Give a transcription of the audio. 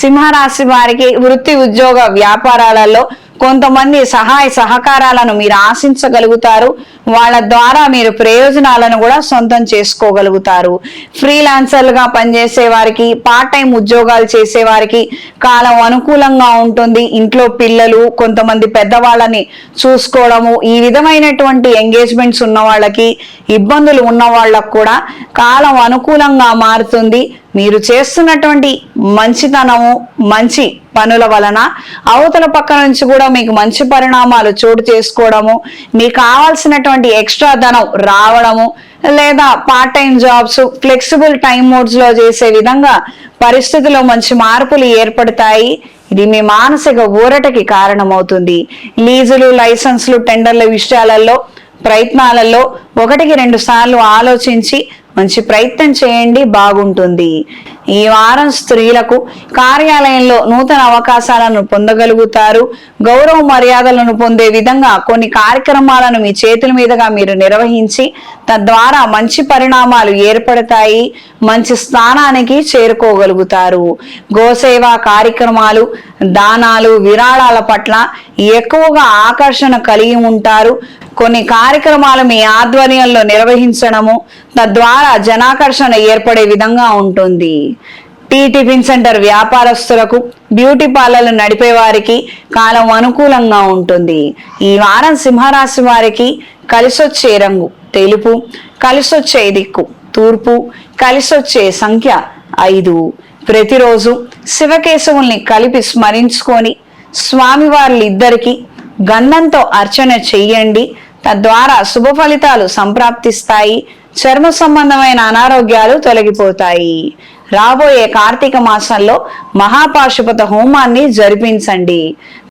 సింహరాశి వారికి వృత్తి ఉద్యోగ వ్యాపారాలలో కొంతమంది సహాయ సహకారాలను మీరు ఆశించగలుగుతారు. వాళ్ళ ద్వారా మీరు ప్రయోజనాలను కూడా సొంతం చేసుకోగలుగుతారు. ఫ్రీలాన్సర్లుగా పనిచేసే వారికి పార్ట్ టైం ఉద్యోగాలు చేసే వారికి కాలం అనుకూలంగా ఉంటుంది. ఇంట్లో పిల్లలు కొంతమంది పెద్దవాళ్ళని చూసుకోవడము ఈ విధమైనటువంటి ఎంగేజ్మెంట్స్ ఉన్న వాళ్ళకి ఇబ్బందులు ఉన్న వాళ్ళకు కూడా కాలం అనుకూలంగా మారుతుంది. మీరు చేస్తున్నటువంటి మంచితనము మంచి పనుల వలన అవతల పక్క నుంచి కూడా మీకు మంచి పరిణామాలు చోటు చేసుకోవడము మీకు కావాల్సినటువంటి ఎక్స్ట్రా ధనం రావడము లేదా part time jobs flexible time మోడ్స్లో చేసే విధంగా పరిస్థితిలో మంచి మార్పులు ఏర్పడతాయి. ఇది మీ మానసిక ఊరటకి కారణమవుతుంది. లీజులు లైసెన్స్లు టెండర్ల విషయాలలో ప్రయత్నాలలో ఒకటికి రెండు సార్లు ఆలోచించి మంచి ప్రయత్నం చేయండి బాగుంటుంది. ఈ వారం స్త్రీలకు కార్యాలయంలో నూతన అవకాశాలను పొందగలుగుతారు. గౌరవ మర్యాదలను పొందే విధంగా కొన్ని కార్యక్రమాలను మీ చేతుల మీదుగా మీరు నిర్వహించి తద్వారా మంచి పరిణామాలు ఏర్పడతాయి మంచి స్థానానికి చేరుకోగలుగుతారు. గోసేవ కార్యక్రమాలు దానాలు విరాళాల పట్ల ఎక్కువగా ఆకర్షణ కలిగి ఉంటారు. కొన్ని కార్యక్రమాలు మీ ఆధ్వర్యంలో నిర్వహించడము తద్వారా జనాకర్షణ ఏర్పడే విధంగా ఉంటుంది. టీ టిఫిన్ సెంటర్ వ్యాపారస్తులకు బ్యూటీ పార్లర్లు నడిపే వారికి కాలం అనుకూలంగా ఉంటుంది. ఈ వారం సింహరాశి వారికి కలిసొచ్చే రంగు తెలుపు కలిసొచ్చే దిక్కు తూర్పు కలిసొచ్చే సంఖ్య ఐదు. ప్రతిరోజు శివకేశవుల్ని కలిపి స్మరించుకొని స్వామివార్లిద్దరికి గంధంతో అర్చన చెయ్యండి. తద్వారా శుభ ఫలితాలు సంప్రాప్తిస్తాయి చర్మ సంబంధమైన అనారోగ్యాలు తొలగిపోతాయి. రాబోయే కార్తీక మాసంలో మహాపాశుపత హోమాన్ని జరిపించండి.